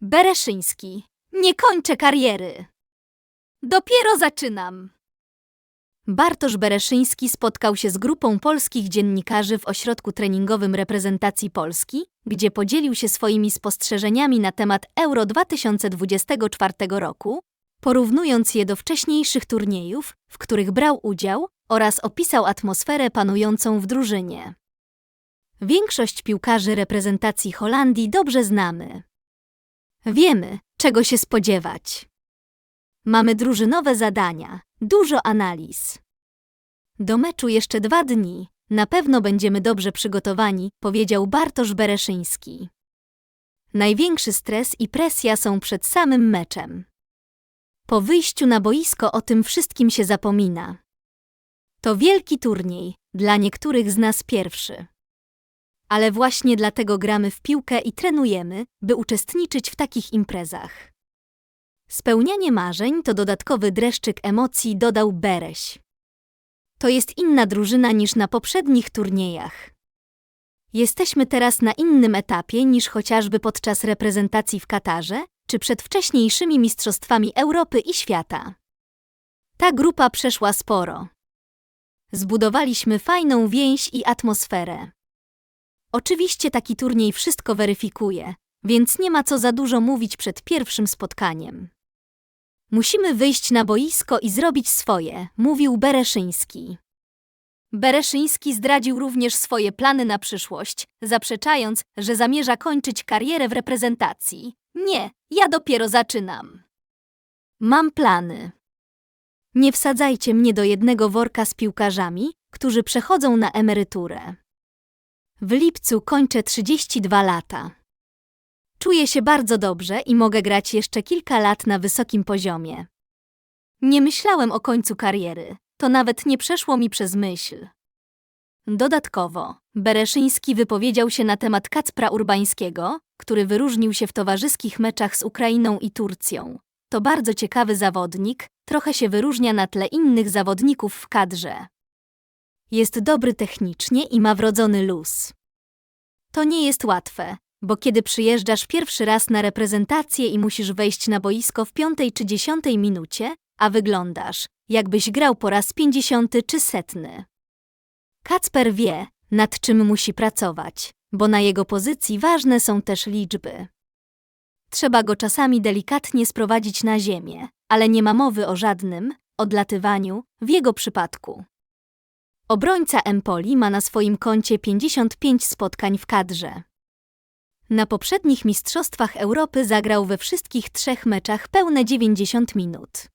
Bereszyński. Nie kończę kariery. Dopiero zaczynam. Bartosz Bereszyński spotkał się z grupą polskich dziennikarzy w ośrodku treningowym reprezentacji Polski, gdzie podzielił się swoimi spostrzeżeniami na temat Euro 2024 roku, porównując je do wcześniejszych turniejów, w których brał udział oraz opisał atmosferę panującą w drużynie. Większość piłkarzy reprezentacji Holandii dobrze znamy. Wiemy, czego się spodziewać. Mamy drużynowe zadania, dużo analiz. Do meczu jeszcze dwa dni. Na pewno będziemy dobrze przygotowani, powiedział Bartosz Bereszyński. Największy stres i presja są przed samym meczem. Po wyjściu na boisko o tym wszystkim się zapomina. To wielki turniej, dla niektórych z nas pierwszy. Ale właśnie dlatego gramy w piłkę i trenujemy, by uczestniczyć w takich imprezach. Spełnianie marzeń to dodatkowy dreszczyk emocji, dodał Bereś. To jest inna drużyna niż na poprzednich turniejach. Jesteśmy teraz na innym etapie niż chociażby podczas reprezentacji w Katarze czy przed wcześniejszymi Mistrzostwami Europy i świata. Ta grupa przeszła sporo. Zbudowaliśmy fajną więź i atmosferę. Oczywiście taki turniej wszystko weryfikuje, więc nie ma co za dużo mówić przed pierwszym spotkaniem. Musimy wyjść na boisko i zrobić swoje, mówił Bereszyński. Bereszyński zdradził również swoje plany na przyszłość, zaprzeczając, że zamierza kończyć karierę w reprezentacji. Nie, ja dopiero zaczynam. Mam plany. Nie wsadzajcie mnie do jednego worka z piłkarzami, którzy przechodzą na emeryturę. W lipcu kończę 32 lata. Czuję się bardzo dobrze i mogę grać jeszcze kilka lat na wysokim poziomie. Nie myślałem o końcu kariery, to nawet nie przeszło mi przez myśl. Dodatkowo, Bereszyński wypowiedział się na temat Kacpra Urbańskiego, który wyróżnił się w towarzyskich meczach z Ukrainą i Turcją. To bardzo ciekawy zawodnik, trochę się wyróżnia na tle innych zawodników w kadrze. Jest dobry technicznie i ma wrodzony luz. To nie jest łatwe, bo kiedy przyjeżdżasz pierwszy raz na reprezentację i musisz wejść na boisko w piątej czy dziesiątej minucie, a wyglądasz, jakbyś grał po raz pięćdziesiąty czy setny. Kacper wie, nad czym musi pracować, bo na jego pozycji ważne są też liczby. Trzeba go czasami delikatnie sprowadzić na ziemię, ale nie ma mowy o żadnym odlatywaniu w jego przypadku. Obrońca Empoli ma na swoim koncie 55 spotkań w kadrze. Na poprzednich Mistrzostwach Europy zagrał we wszystkich trzech meczach pełne 90 minut.